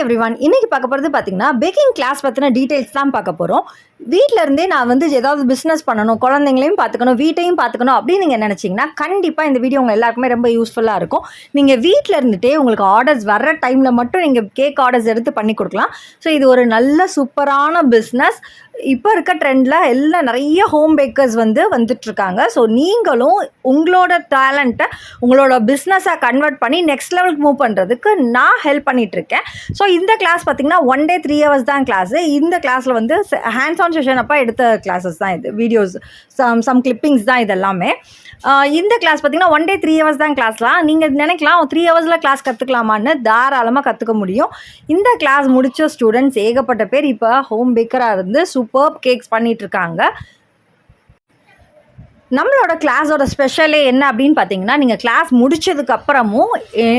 Every one இன்னைக்கு பார்க்க போகிறது பார்த்தீங்கன்னா பேக்கிங் கிளாஸ் பற்றின டீட்டெயில்ஸ் தான் பார்க்க போகிறோம் வீட்டில் இருந்தே நான் வந்து ஏதாவது பிஸ்னஸ் பண்ணணும் குழந்தைங்களையும் பார்த்துக்கணும் வீட்டையும் பார்த்துக்கணும் அப்படின்னு நீங்கள் நினச்சிங்கன்னா கண்டிப்பாக இந்த வீடியோ உங்கள் எல்லாருக்குமே ரொம்ப யூஸ்ஃபுல்லாக இருக்கும். நீங்கள் வீட்டில் இருந்துகிட்டே உங்களுக்கு ஆர்டர்ஸ் வர்ற டைமில் மட்டும் நீங்கள் கேக் ஆர்டர்ஸ் எடுத்து பண்ணி கொடுக்கலாம். ஸோ இது ஒரு நல்ல சூப்பரான பிஸ்னஸ் இப்போ இருக்க ட்ரெண்டில் எல்லாம் நிறைய ஹோம் பேக்கர்ஸ் வந்து வந்துட்டுருக்காங்க ஸோ நீங்களும் உங்களோட டேலண்ட்டை உங்களோட பிஸ்னஸாக கன்வெர்ட் பண்ணி நெக்ஸ்ட் லெவலுக்கு மூவ் பண்ணுறதுக்கு நான் ஹெல்ப் பண்ணிகிட்ருக்கேன் ஸோ இந்த கிளாஸ் பார்த்திங்கன்னா ஒன் டே த்ரீ ஹவர்ஸ் தான் கிளாஸு இந்த கிளாஸில் வந்து ஹேண்ட்ஸ் ஆன் செஷன் அப்போ எடுத்த கிளாஸஸ் தான் இது. வீடியோஸ் சம் சம் கிளிப்பிங்ஸ் தான் இது எல்லாமே இந்த கிளாஸ் பார்த்தீங்கன்னா ஒன் டே த்ரீ ஹவர்ஸ் தான் கிளாஸ்லாம் நீங்கள் நினைக்கலாம் த்ரீ ஹவர்ஸில் கிளாஸ் கற்றுக்கலாமான்னு தாராளமாக கற்றுக்க முடியும். இந்த கிளாஸ் முடித்த ஸ்டூடெண்ட்ஸ் ஏகப்பட்ட பேர் இப்போ ஹோம் பேக்கராக இருந்து சூப்பர் கேக்ஸ் பண்ணிகிட்ருக்காங்க இருக்காங்க. நம்மளோட கிளாஸோட ஸ்பெஷலே என்ன அப்படின்னு பார்த்தீங்கன்னா நீங்கள் கிளாஸ் முடிச்சதுக்கப்புறமும்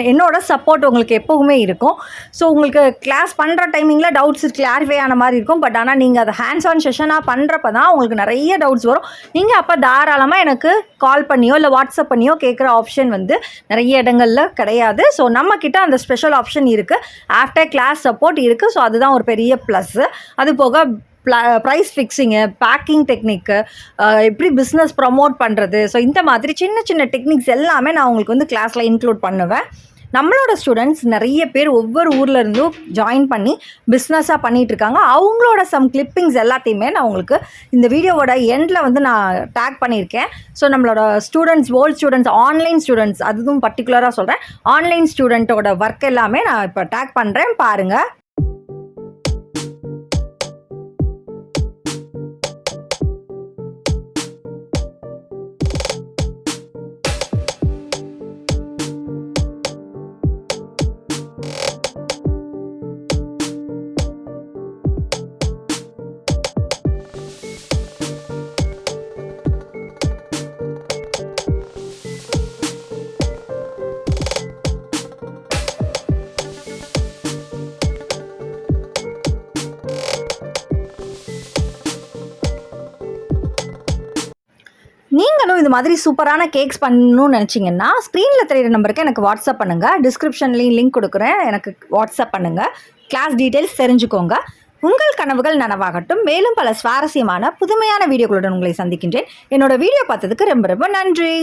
என்னோட சப்போர்ட் உங்களுக்கு எப்போவுமே இருக்கும். ஸோ உங்களுக்கு கிளாஸ் பண்ணுற டைமிங்கில் டவுட்ஸ் கிளாரிஃபை ஆன மாதிரி இருக்கும். பட் ஆனால் நீங்கள் அதை ஹேண்ட்ஸ் ஆன் செஷனாக பண்ணுறப்ப தான் உங்களுக்கு நிறைய டவுட்ஸ் வரும். நீங்கள் அப்போ தாராளமாக எனக்கு கால் பண்ணியோ இல்லை வாட்ஸ்அப் பண்ணியோ கேட்குற ஆப்ஷன் வந்து நிறைய இடங்களில் கிடையாது. ஸோ நம்மக்கிட்ட அந்த ஸ்பெஷல் ஆப்ஷன் இருக்குது ஆஃப்டர் கிளாஸ் சப்போர்ட் இருக்குது ஸோ அதுதான் ஒரு பெரிய ப்ளஸ்ஸு அது போக ப்ரைஸ் ஃபிக்ஸிங்கு பேக்கிங் டெக்னிக்கு எப்படி பிஸ்னஸ் ப்ரமோட் பண்ணுறது ஸோ இந்த மாதிரி சின்ன சின்ன டெக்னிக்ஸ் எல்லாமே நான் உங்களுக்கு வந்து கிளாஸில் இன்க்ளூட் பண்ணுவேன். நம்மளோட ஸ்டூடெண்ட்ஸ் நிறைய பேர் ஒவ்வொரு ஊரில் இருந்தும் ஜாயின் பண்ணி பிஸ்னஸாக பண்ணிகிட்டு இருக்காங்க அவங்களோட சம் கிளிப்பிங்ஸ் எல்லாத்தையுமே நான் உங்களுக்கு இந்த வீடியோவோட எண்டில் வந்து நான் டேக் பண்ணியிருக்கேன். ஸோ நம்மளோட students old students online students அதுவும் பர்டிகுலராக சொல்கிறேன் ஆன்லைன் ஸ்டூடெண்ட்டோட ஒர்க் எல்லாமே நான் இப்போ டேக் பண்ணுறேன் பாருங்கள் நீங்களும் இது மாதிரி சூப்பரான கேக்ஸ் பண்ணணும்னு நினச்சிங்கன்னா ஸ்க்ரீனில் தெரியிற நம்பருக்கு எனக்கு வாட்ஸ்அப் பண்ணுங்கள் டிஸ்கிரிப்ஷன்லேயும் லிங்க் கொடுக்குறேன். எனக்கு வாட்ஸ்அப் பண்ணுங்கள் கிளாஸ் டீட்டெயில்ஸ் தெரிஞ்சுக்கோங்க. உங்கள் கனவுகள் நனவாகட்டும். மேலும் பல சுவாரஸ்யமான புதுமையான வீடியோக்களுடன் உங்களை சந்திக்கின்றேன். என்னோட வீடியோ பார்த்ததுக்கு ரொம்ப ரொம்ப நன்றி.